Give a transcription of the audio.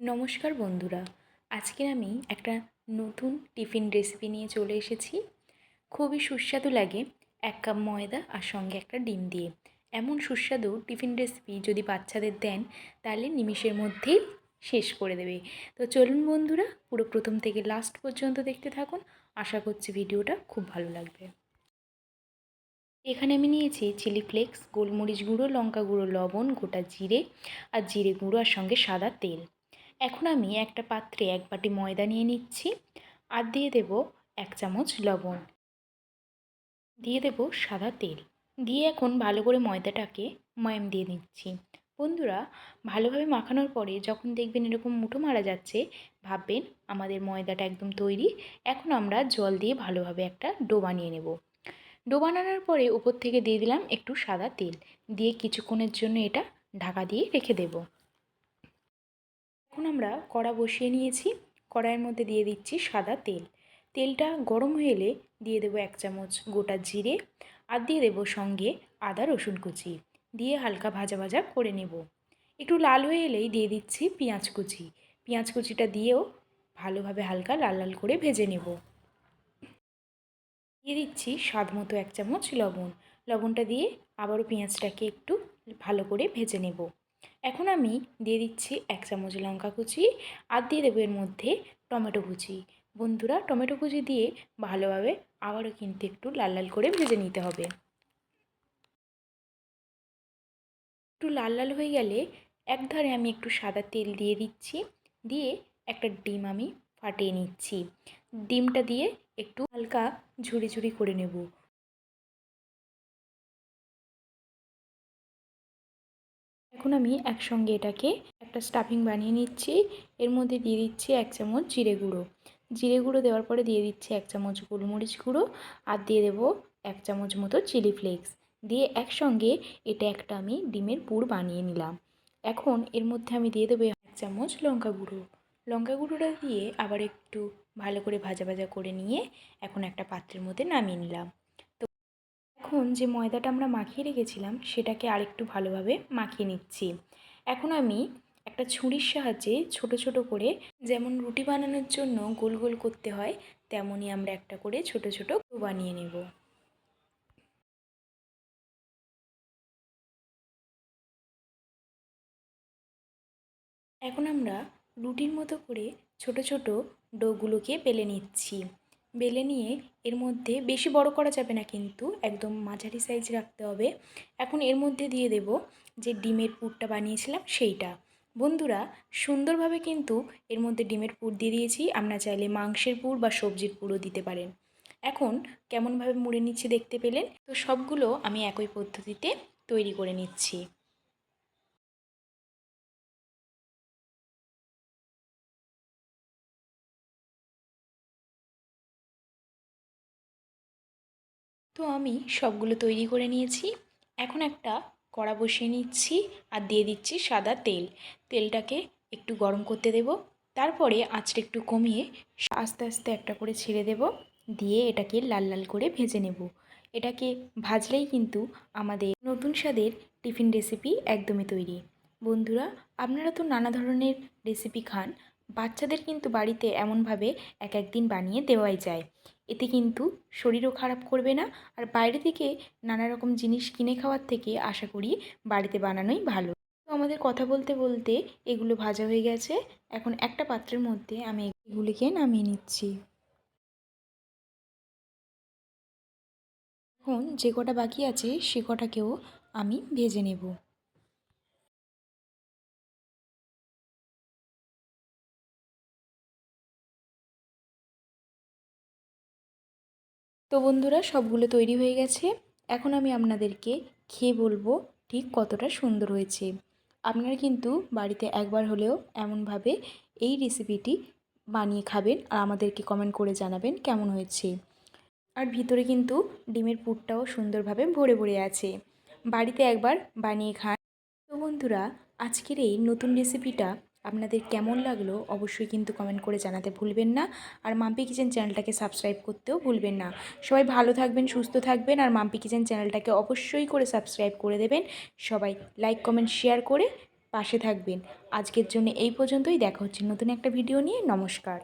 নমস্কার বন্ধুরা। আজকে আমি একটা নতুন টিফিন রেসিপি নিয়ে চলে এসেছি। খুবই সুস্বাদু লাগে এক কাপ ময়দা আর সঙ্গে একটা ডিম দিয়ে। এমন সুস্বাদু টিফিন রেসিপি যদি বাচ্চাদের দেন, তাহলে নিমিষের মধ্যেই শেষ করে দেবে। তো চলুন বন্ধুরা, পুরো প্রথম থেকে লাস্ট পর্যন্ত দেখতে থাকুন। আশা করছি ভিডিওটা খুব ভালো লাগবে। এখানে আমি নিয়েছি চিলি ফ্লেক্স গোলমরিচ গুঁড়ো, লঙ্কা গুঁড়ো, লবণ, গোটা জিরে আর জিরে গুঁড়ো আর সঙ্গে সাদা তেল। এখন আমি একটা পাত্রে এক বাটি ময়দা নিয়ে নিচ্ছি আর দিয়ে দেব এক চামচ লবণ। দিয়ে দেব সাদা তেল। দিয়ে এখন ভালো করে ময়দাটাকে ময়াম দিয়ে নিচ্ছি। বন্ধুরা, ভালোভাবে মাখানোর পরে যখন দেখবেন এরকম মুঠো মারা যাচ্ছে, ভাববেন আমাদের ময়দাটা একদম তৈরি। এখন আমরা জল দিয়ে ভালোভাবে একটা ডো বানিয়ে নেব। ডো বানানোর পরে উপর থেকে দিয়ে দিলাম একটু সাদা তেল। দিয়ে কিছুক্ষণের জন্য এটা ঢাকা দিয়ে রেখে দেবো। এখন আমরা কড়া বসিয়ে নিয়েছি। কড়াইয়ের মধ্যে দিয়ে দিচ্ছি সাদা তেল। তেলটা গরম হয়ে এলে দিয়ে দেবো এক চামচ গোটা জিরে আর দিয়ে দেবো সঙ্গে আদা রসুন কুচি। দিয়ে হালকা ভাজা ভাজা করে নেব। একটু লাল হয়ে এলেই দিয়ে দিচ্ছি পেঁয়াজ কুচি। পেঁয়াজ কুচিটা দিয়েও ভালোভাবে হালকা লাল লাল করে ভেজে নেব। দিয়ে দিচ্ছি স্বাদ মতো এক চামচ লবণ। লবণটা দিয়ে আবারও পেঁয়াজটাকে একটু ভালো করে ভেজে নেব। এখন আমি দিয়ে দিচ্ছি এক চামচ লঙ্কা কুচি আর দিয়ে দেবো এর মধ্যে টমেটো কুচি। বন্ধুরা, টমেটো কুচি দিয়ে ভালোভাবে আবারও কিন্তু একটু লাল লাল করে ভেজে নিতে হবে। একটু লাল লাল হয়ে গেলে এক ধারে আমি একটু সাদা তেল দিয়ে দিচ্ছি। দিয়ে একটা ডিম আমি ফাটিয়ে নিচ্ছি। ডিমটা দিয়ে একটু হালকা ঝুড়ি ঝুড়ি করে নেব। এখন আমি একসঙ্গে এটাকে একটা স্টাফিং বানিয়ে নিচ্ছি। এর মধ্যে দিয়ে দিচ্ছি এক চামচ জিরে গুঁড়ো। জিরে গুঁড়ো দেওয়ার পরে দিয়ে দিচ্ছি এক চামচ গোলমরিচ গুঁড়ো আর দিয়ে দেবো এক চামচ মতো চিলি ফ্লেক্স দিয়ে একসঙ্গে এটা একটা আমি ডিমের পুর বানিয়ে নিলাম। এখন এর মধ্যে আমি দিয়ে দেবো এক চামচ লঙ্কা গুঁড়ো। লঙ্কা গুঁড়োটা দিয়ে আবার একটু ভালো করে ভাজা ভাজা করে নিয়ে এখন একটা পাত্রের মধ্যে নামিয়ে নিলাম। এখন যে ময়দাটা আমরা মাখিয়ে রেখেছিলাম, সেটাকে আরেকটু ভালোভাবে মাখিয়ে নিচ্ছি। এখন আমি একটা ছুরির সাহায্যে ছোট ছোট করে যেমন রুটি বানানোর জন্য গোল গোল করতে হয়, তেমনই আমরা একটা করে ছোট ছোট বানিয়ে নেব। এখন আমরা রুটির মতো করে ছোট ছোট ডোগুলোকে বেলে নিচ্ছি। বেলে নিয়ে এর মধ্যে বেশি বড় করা যাবে না কিন্তু, একদম মাঝারি সাইজ রাখতে হবে। এখন এর মধ্যে দিয়ে দেব যে ডিমের পুরটা বানিয়েছিলাম সেইটা। বন্ধুরা, সুন্দরভাবে কিন্তু এর মধ্যে ডিমের পুর দিয়ে দিয়েছি, আপনারা চাইলে মাংসের পুর বা সবজির পুরও দিতে পারেন। এখন কেমনভাবে মুড়ে নিচ্ছি দেখতে পেলেন? তো সবগুলো আমি একই পদ্ধতিতে তৈরি করে নিচ্ছি। তো আমি সবগুলো তৈরি করে নিয়েছি। এখন একটা কড়া বসিয়ে নিচ্ছি আর দিয়ে দিচ্ছি সাদা তেল। তেলটাকে একটু গরম করতে দেব। তারপরে আঁচটা একটু কমিয়ে আস্তে আস্তে একটা করে ছেড়ে দেব। দিয়ে এটাকে লাল লাল করে ভেজে নেব। এটাকে ভাজলেই কিন্তু আমাদের নতুন স্বাদের টিফিন রেসিপি একদমই তৈরি। বন্ধুরা, আপনারা তো নানা ধরনের রেসিপি খান। বাচ্চাদের কিন্তু বাড়িতে এমনভাবে এক একদিন বানিয়ে দেওয়াই যায়। এতে কিন্তু শরীরও খারাপ করবে না। আর বাইরে থেকে নানা রকম জিনিস কিনে খাওয়ার থেকে আশা করি বাড়িতে বানানোই ভালো। তো আমাদের কথা বলতে বলতে এগুলো ভাজা হয়ে গেছে। এখন একটা পাত্রের মধ্যে আমি এগুলিকে নামিয়ে নিচ্ছি। এখন যে কটা বাকি আছে সে কটাকেও আমি ভেজে নেব। তো বন্ধুরা, সবগুলো তৈরি হয়ে গেছে। এখন আমি আপনাদেরকে খেয়ে বলব ঠিক কতটা সুন্দর হয়েছে। আপনারা কিন্তু বাড়িতে একবার হলেও এমনভাবে এই রেসিপিটি বানিয়ে খাবেন আর আমাদেরকে কমেন্ট করে জানাবেন কেমন হয়েছে। আর ভিতরে কিন্তু ডিমের পুরটাও সুন্দরভাবে ভরে ভরে আছে। বাড়িতে একবার বানিয়ে খান। তো বন্ধুরা, আজকের এই নতুন রেসিপিটা আপনাদের কেমন লাগল অবশ্যই কিন্তু কমেন্ট করে জানাতে ভুলবেন না। আর মাম্পি কিচেন চ্যানেলটাকে সাবস্ক্রাইব করতেও ভুলবেন না। সবাই ভালো থাকবেন, সুস্থ থাকবেন আর মাম্পি কিচেন চ্যানেলটাকে অবশ্যই করে সাবস্ক্রাইব করে দেবেন। সবাই লাইক কমেন্ট শেয়ার করে পাশে থাকবেন। আজকের জন্য এই পর্যন্তই। দেখা হচ্ছে নতুন একটা ভিডিও নিয়ে। নমস্কার।